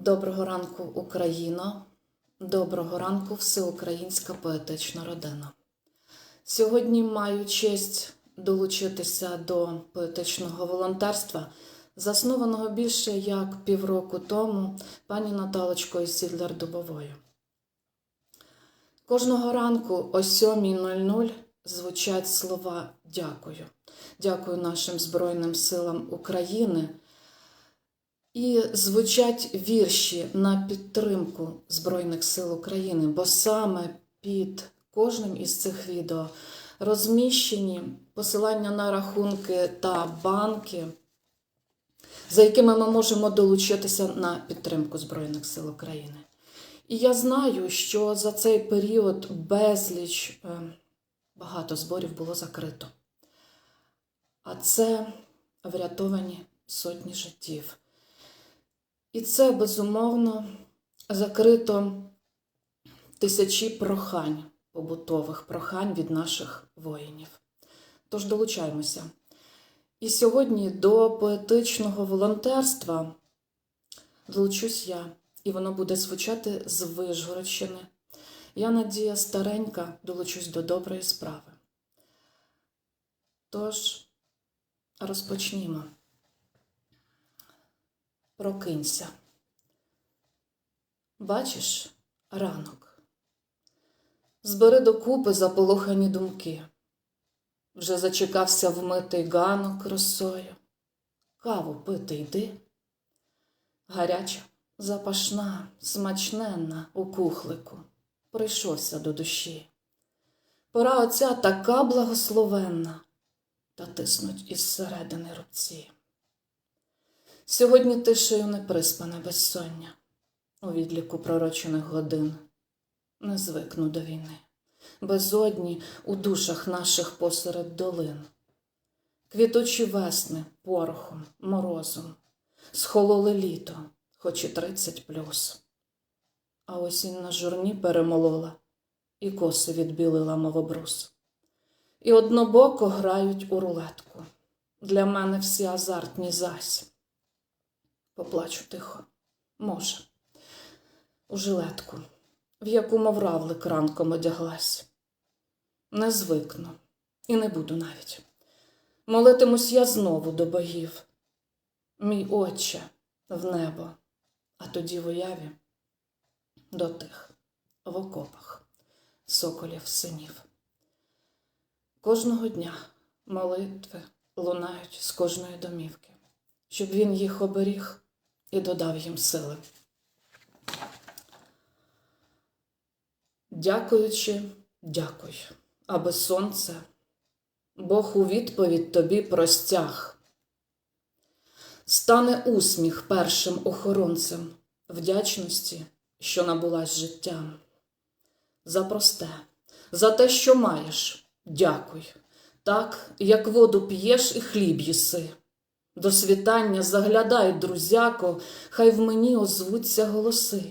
Доброго ранку, Україна! Доброго ранку, всеукраїнська поетична родина. Сьогодні маю честь долучитися до поетичного волонтерства, заснованого більше як півроку тому пані Наталочкою Сідлер Дубовою. Кожного ранку о 7.00 звучать слова дякую. Дякую нашим Збройним силам України. І звучать вірші на підтримку Збройних сил України, бо саме під кожним із цих відео розміщені посилання на рахунки та банки, за якими ми можемо долучитися на підтримку Збройних сил України. І я знаю, що за цей період безліч е, багато зборів було закрито. А це врятовані сотні життів. І це безумовно закрито тисячі прохань, побутових прохань від наших воїнів. Тож долучаємося. І сьогодні до поетичного волонтерства долучусь я, і воно буде звучати з Вижгородщини. Я Надія старенька долучусь до доброї справи. Тож розпочнімо. Прокинься. Бачиш ранок. Збери докупи заполохані думки. Вже зачекався вмитий ганок росою. Каву пити йди. Гаряча, запашна, смачненна у кухлику. Прийшовся до душі. Пора оця така благословенна, та тиснуть із середини рубці. Сьогодні тишею не приспане безсоння у відліку пророчених годин. Не звикну до війни, безодні у душах наших посеред долин. Квітучі весни порохом, морозом, схололи літо, хоч і тридцять плюс. А осінь на журні перемолола і коси відбілила, мов обрус. І однобоко грають у рулетку. Для мене всі азартні зась. Поплачу тихо, може, у жилетку, в яку мов равлик ранком одяглась. Не звикну і не буду навіть. Молитимусь я знову до богів. Мій отче в небо, а тоді в уяві до тих в окопах соколів синів. Кожного дня молитви лунають з кожної домівки, щоб він їх оберіг і додав їм сили. Дякуючи, дякуй, аби сонце, Бог у відповідь тобі простяг. Стане усміх першим охоронцем вдячності, що набулась життям. За просте, за те, що маєш, дякуй, так, як воду п'єш і хліб їси. До світання заглядай, друзяко, хай в мені озвуться голоси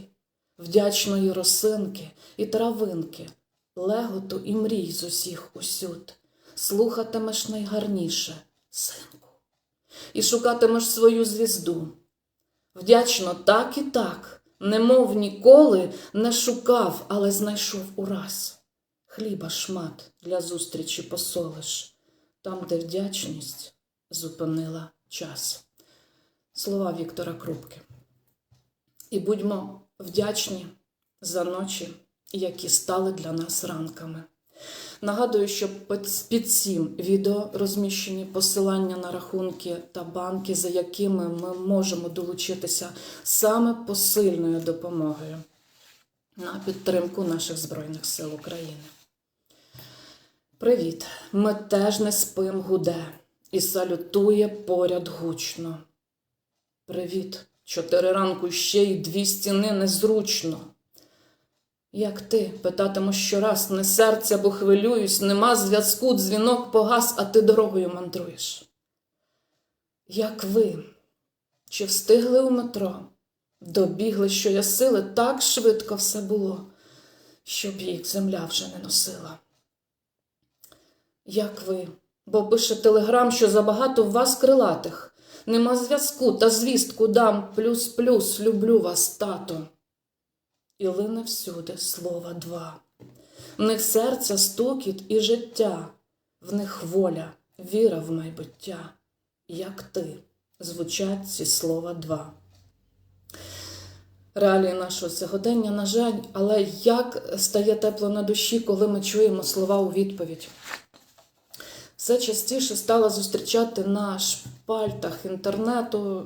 вдячної росинки і травинки, леготу і мрій з усіх усюд. Слухатимеш найгарніше, синку, і шукатимеш свою звізду. Вдячно так і так, немов ніколи не шукав, але знайшов ураз. Хліба шмат для зустрічі посолиш, там, де вдячність зупинила час. Слова Віктора Крупки. І будьмо вдячні за ночі, які стали для нас ранками. Нагадую, що під цим відео розміщені посилання на рахунки та банки, за якими ми можемо долучитися саме посильною допомогою на підтримку наших Збройних сил України. Привіт! Ми теж не спим гуде і салютує поряд гучно. Привіт, чотири ранку ще й дві стіни незручно. Як ти, питатиму щораз, не серця, бо хвилююсь, нема зв'язку, дзвінок погас, а ти дорогою мандруєш. Як ви, чи встигли у метро? Добігли, що я сили, так швидко все було, щоб їх земля вже не носила. Як ви, бо пише телеграм, що забагато в вас крилатих, Нема зв'язку та звістку дам плюс-плюс, люблю вас, тато. І лине всюди слова два. В них серця стукіт і життя, в них воля, віра в майбуття. Як ти звучать ці слова два. Реалії нашого сьогодення, на жаль, але як стає тепло на душі, коли ми чуємо слова у відповідь. Все частіше стала зустрічати на шпальтах інтернету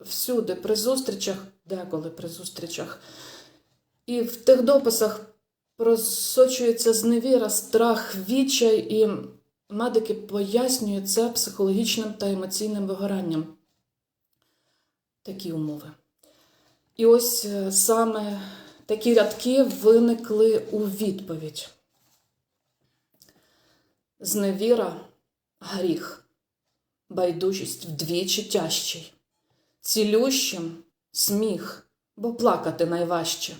всюди, при зустрічах, деколи при зустрічах. І в тих дописах просочується зневіра, страх, відчай, і медики пояснюють це психологічним та емоційним вигоранням. Такі умови. І ось е, саме такі рядки виникли у відповідь. Зневіра гріх, байдужість вдвічі тяжчий, цілющим сміх, бо плакати найважче.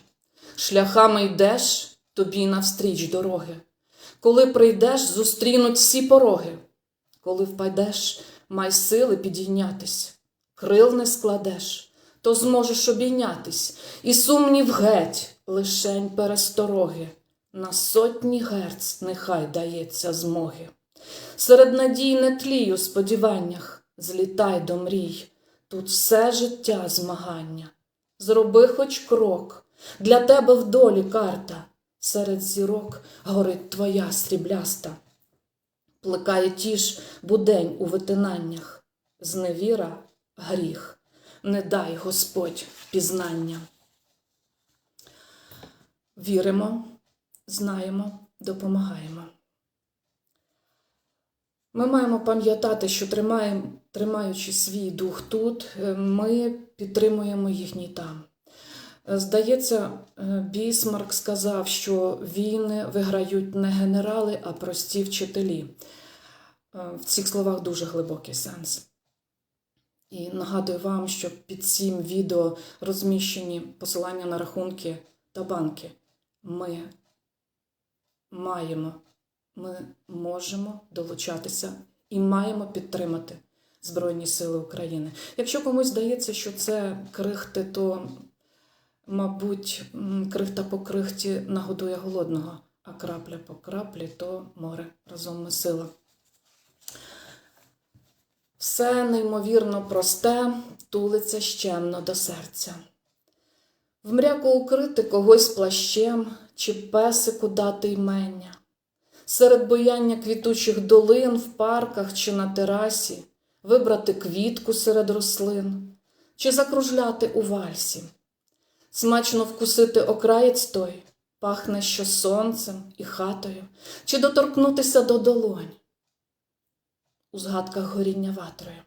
Шляхами йдеш, тобі навстріч дороги. Коли прийдеш, зустрінуть всі пороги. Коли впадеш, май сили підійнятись, крил не складеш, то зможеш обійнятись, і сумнів геть, лишень перестороги. На сотні герц нехай дається змоги. Серед надій не тлій у сподіваннях, злітай до мрій, тут все життя змагання. Зроби хоч крок, для тебе в долі карта, серед зірок горить твоя срібляста. Плекає тіш будень у витинаннях, зневіра гріх, не дай Господь пізнання. Віримо, знаємо, допомагаємо. Ми маємо пам'ятати, що тримаємо, тримаючи свій дух тут, е, ми підтримуємо їхній там. Е, Здається, е, Бісмарк сказав, що війни виграють не генерали, а прості вчителі. В цих словах дуже глибокий сенс. І нагадую вам, що під цим відео розміщені посилання на рахунки та банки. Ми маємо, ми можемо долучатися і маємо підтримати Збройні Сили України. Якщо комусь здається, що це крихти, то, мабуть, крихта по крихті нагодує голодного, а крапля по краплі то море разом ми сила. Все неймовірно просте, тулиться щемно до серця. Вмряко укрити когось плащем чи песику дати ймення, серед бояння квітучих долин в парках чи на терасі, вибрати квітку серед рослин, чи закружляти у вальсі, смачно вкусити окраєць той, пахне що сонцем і хатою, чи доторкнутися до долонь у згадках горіння ватрою,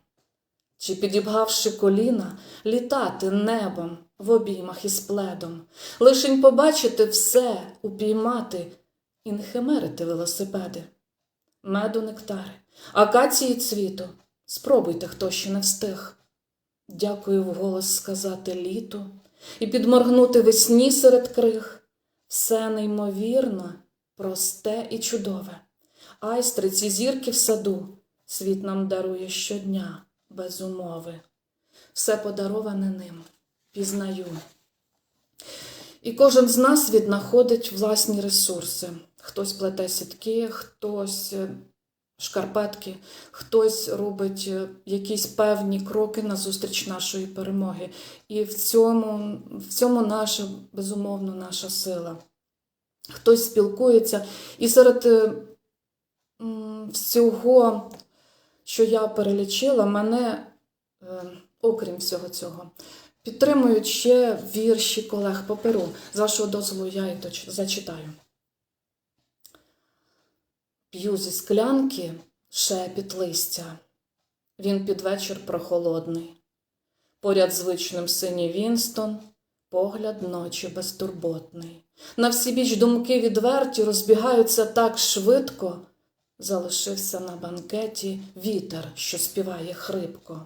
чи, підібгавши коліна, літати небом в обіймах із пледом, лишень побачити все, упіймати і не химерити велосипеди, меду нектари, акації цвіту, спробуйте, хто ще не встиг. Дякую вголос сказати літу і підморгнути весні серед крих. Все неймовірно, просте і чудове. Айстриці зірки в саду світ нам дарує щодня без умови. Все подароване ним пізнаю. І кожен з нас віднаходить власні ресурси. Хтось плете сітки, хтось е, шкарпетки, хтось робить е, якісь певні кроки назустріч нашої перемоги. І в цьому, в цьому наша, безумовно, наша сила. Хтось спілкується, і серед е, всього, що я перелічила, мене, окрім всього цього, підтримують ще вірші колег по перу. З вашого дозволу я і зачитаю. П'ю зі склянки шепіт листя. Він під вечір прохолодний. Поряд звичним синій Вінстон, погляд ночі безтурботний. На всі біч думки відверті розбігаються так швидко. Залишився на банкеті вітер, що співає хрипко.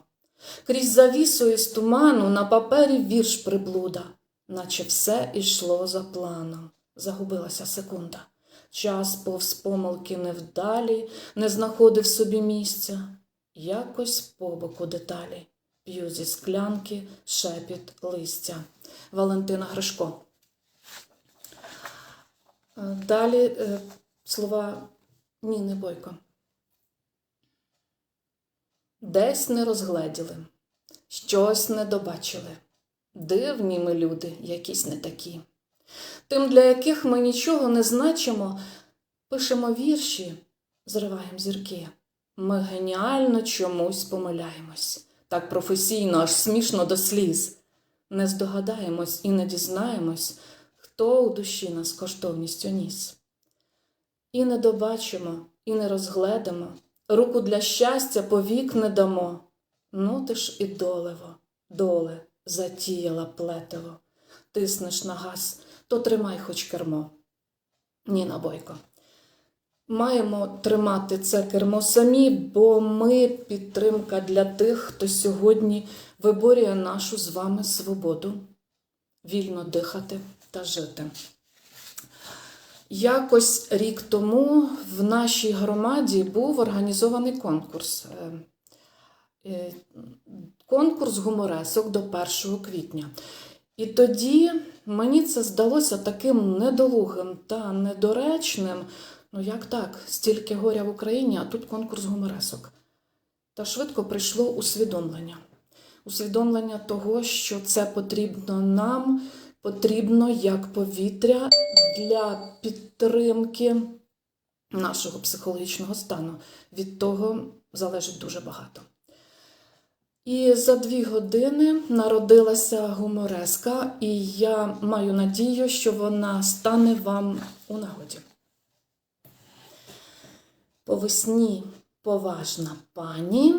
Крізь завісу із туману на папері вірш приблуда, наче все ішло за планом. Загубилася секунда. Час повз помилки невдалі, не знаходив собі місця. Якось побоку деталі п'ю зі склянки, шепіт листя. Валентина Гришко. Е, Далі е, слова Ніни Бойко. Десь не розгледіли, щось не добачили. Дивні ми люди, якісь не такі. Тим, для яких ми нічого не значимо, пишемо вірші, зриваємо зірки. Ми геніально чомусь помиляємось, так професійно, аж смішно до сліз. Не здогадаємось і не дізнаємось, хто у душі нас коштовністю ніс. І не добачимо, і не розгледимо, руку для щастя повік не дамо. Ну ти ж і долево, доле, затіяла плетиво. Тиснеш на газ, то тримай хоч кермо. Ніна Бойко. Маємо тримати це кермо самі, бо ми підтримка для тих, хто сьогодні виборює нашу з вами свободу, вільно дихати та жити. Якось рік тому в нашій громаді був організований конкурс. Е, е, Конкурс гуморесок до 1 квітня. І тоді мені це здалося таким недолугим та недоречним. Ну як так, стільки горя в Україні, а тут конкурс гуморесок. Та швидко прийшло усвідомлення. Усвідомлення того, що це потрібно нам, потрібно як повітря для підтримки нашого психологічного стану. Від того залежить дуже багато. І за дві години народилася гумореска, і я маю надію, що вона стане вам у нагоді. По весні поважна пані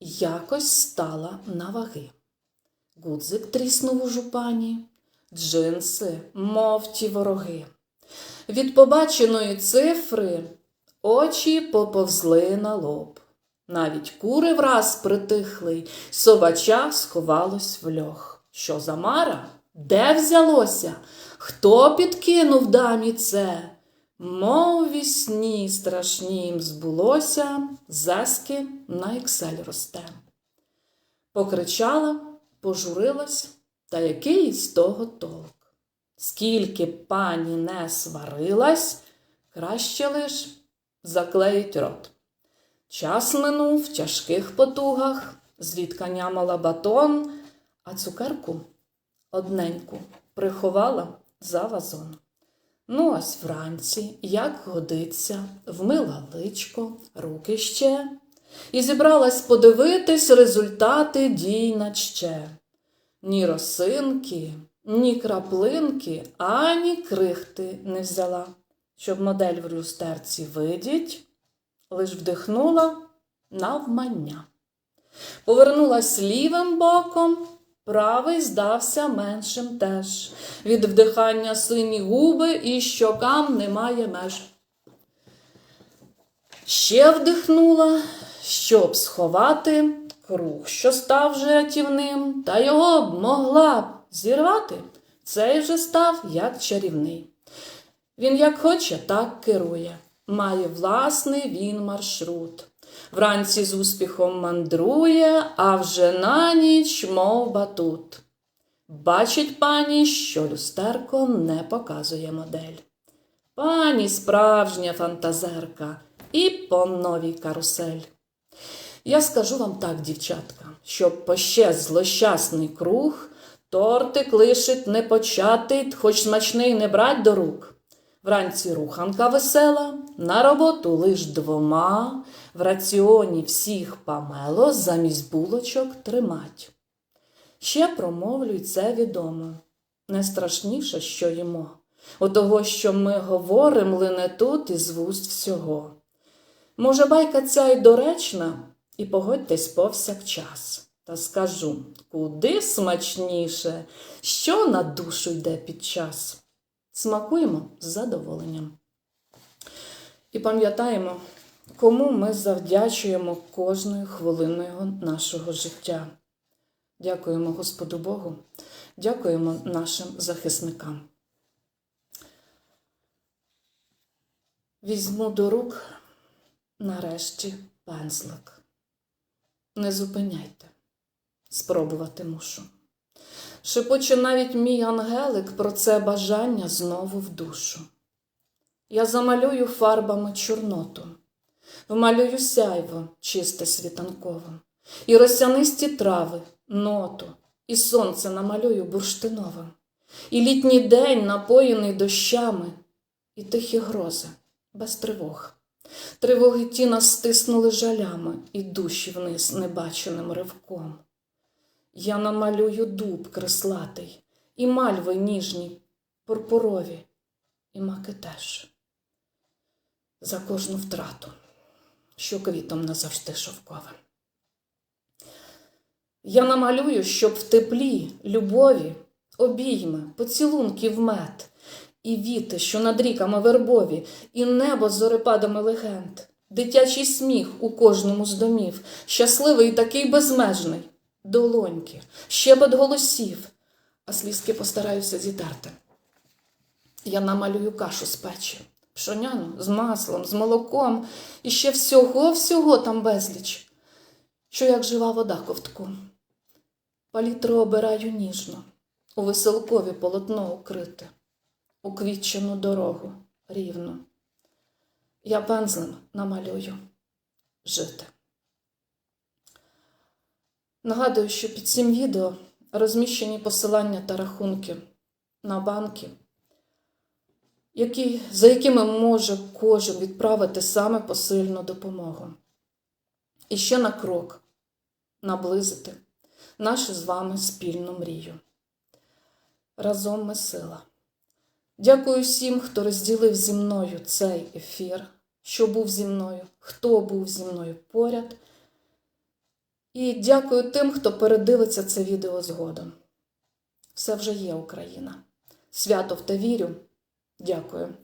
якось стала на ваги. Гудзик тріснув у жупані, джинси, мов ті вороги. Від побаченої цифри очі поповзли на лоб. Навіть кури враз притихли, собача сховалось в льох. Що за мара? Де взялося? Хто підкинув дамі це? Мов вісні страшнім збулося, зески на ексель росте. Покричала, пожурилась, та який з того толк? Скільки пані не сварилась, краще лиш заклеїть рот. Час минув в тяжких потугах, звідка нямала батон, а цукерку одненьку приховала за вазон. Ну, ось вранці, як годиться, вмила личко, руки ще, і зібралась подивитись результати дій на ще. Ні росинки, ні краплинки, ані крихти не взяла, щоб модель в люстерці видіть лиш вдихнула навмання. Повернулась лівим боком, правий здався меншим теж. Від вдихання сині губи і щокам немає меж. Ще вдихнула, щоб сховати круг, що став вже рятівним, та його б могла б зірвати. Цей вже став як чарівний. Він як хоче, так керує має власний він маршрут. Вранці з успіхом мандрує, а вже на ніч, мов батут. Бачить пані, що люстерко не показує модель. Пані справжня фантазерка і по новій карусель. Я скажу вам так, дівчатка, щоб пощез злощасний круг, тортик лишить не початий, хоч смачний не брать до рук. Вранці руханка весела, на роботу лиш двома, в раціоні всіх памело замість булочок тримать. Ще промовлю й це відомо. Не страшніше, що їмо. Того, що ми говорим, лине тут із вуст всього. Може, байка ця й доречна, і погодьтесь повсякчас. Та скажу, куди смачніше, що на душу йде під час. Смакуємо з задоволенням. І пам'ятаємо, кому ми завдячуємо кожною хвилиною нашого життя. Дякуємо Господу Богу, дякуємо нашим захисникам. Візьму до рук нарешті пензлик. Не зупиняйте, спробувати мушу. Шепоче навіть мій ангелик про це бажання знову в душу. Я замалюю фарбами чорноту, вмалюю сяйво чисте світанкове, і росянисті трави, ноту, і сонце намалюю бурштиновим, і літній день, напоєний дощами, і тихі грози, без тривог. Тривоги ті нас стиснули жалями і душі вниз небаченим ривком. Я намалюю дуб креслатий, і мальви ніжні, пурпурові, і маки теж. За кожну втрату, що квітом назавжди шовковим. Я намалюю, щоб в теплі, любові, обійми, поцілунки в мед, і віти, що над ріками вербові, і небо з зорепадами легенд, дитячий сміх у кожному з домів, щасливий такий безмежний, долоньки, щебет голосів, а слізки постараюся зітерти. Я намалюю кашу з печі, пшоняну з маслом, з молоком, і ще всього-всього там безліч, що як жива вода ковтком. Палітру обираю ніжно, у веселкові полотно укрите, у квітчену дорогу рівну. Я пензлем намалюю жити. Нагадую, що під цим відео розміщені посилання та рахунки на банки, які, за якими може кожен відправити саме посильну допомогу. І ще на крок наблизити нашу з вами спільну мрію. Разом ми сила. Дякую всім, хто розділив зі мною цей ефір, що був зі мною, хто був зі мною поряд. І дякую тим, хто передивиться це відео згодом. Все вже є Україна. Свято в те вірю. Дякую.